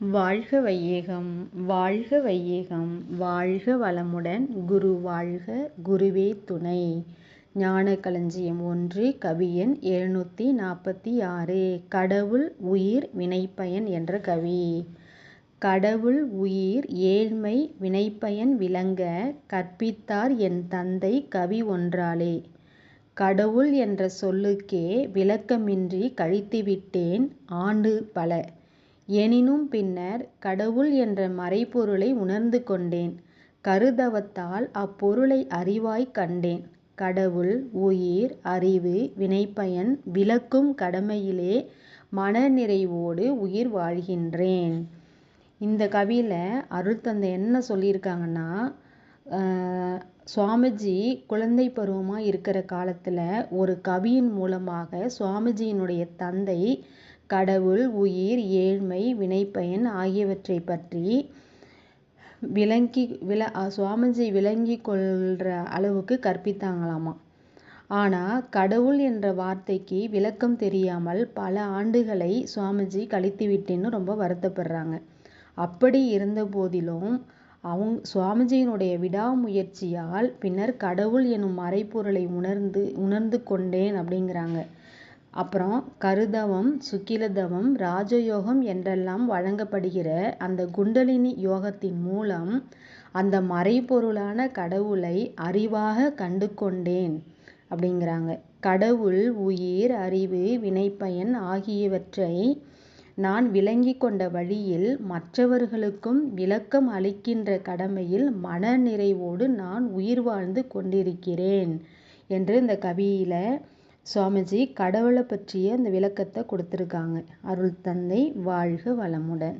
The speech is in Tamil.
வாழ்க வையேகம் வாழ்க வையேகம் வாழ்க வளமுடன் குரு வாழ்க குருவே துணை. ஞான களஞ்சியம் ஒன்று கவியன் எழுநூற்றி நாற்பத்தி ஆறு. கடவுள் உயிர் வினைப்பயன் என்ற கவி. கடவுள் உயிர் ஏழ்மை வினைப்பயன் விளங்க கற்பித்தார் என் தந்தை கவி ஒன்றாலே. கடவுள் என்ற சொல்லுக்கே விளக்கமின்றி கழித்துவிட்டேன் ஆண்டு பல. எனினும் பின்னர் கடவுள் என்ற மறைபொருளை உணர்ந்து கொண்டேன். கருதவத்தால் அப்பொருளை அறிவாய் கண்டேன். கடவுள் உயிர் அறிவு வினைப்பயன் விளக்கும் கடமையிலே மனநிறைவோடு உயிர் வாழ்கின்றேன். இந்த கவியில் அருள் தந்தை என்ன சொல்லியிருக்காங்கன்னா சுவாமிஜி குழந்தை பருவமாக இருக்கிற காலத்தில் ஒரு கவியின் மூலமாக சுவாமிஜியினுடைய தந்தை கடவுள் உயிர் ஏழ்மை வினைப்பயன் ஆகியவற்றை பற்றி விளங்கி வில சுவாமிஜி விளங்கி கொள்கிற அளவுக்கு கற்பித்தாங்களாமா? ஆனால் கடவுள் என்ற வார்த்தைக்கு விளக்கம் தெரியாமல் பல ஆண்டுகளை சுவாமிஜி கழித்து விட்டேன்னு ரொம்ப வருத்தப்படுறாங்க. அப்படி இருந்த போதிலும் அவங்க சுவாமிஜியினுடைய விடாமுயற்சியால் பின்னர் கடவுள் எனும் மறைப்பொருளை உணர்ந்து உணர்ந்து கொண்டேன் அப்படிங்கிறாங்க. அப்புறம் கருதவம் சுக்கிலதவம் ராஜயோகம் என்றெல்லாம் வழங்கப்படுகிற அந்த குண்டலினி யோகத்தின் மூலம் அந்த மறைபொருளான கடவுளை அறிவாக கண்டு கொண்டேன் அப்படிங்கிறாங்க. கடவுள் உயிர் அறிவு வினைப்பயன் ஆகியவற்றை நான் விளங்கி கொண்ட வழியில் மற்றவர்களுக்கும் விளக்கம் அளிக்கின்ற கடமையில் மன நிறைவோடு நான் உயிர் வாழ்ந்து கொண்டிருக்கிறேன் என்று இந்த கவியில் சுவாமிஜி கடவுளை பற்றிய அந்த விளக்கத்தை கொடுத்துருக்காங்க. அருள் தந்தை வாழ்க வளமுடன்.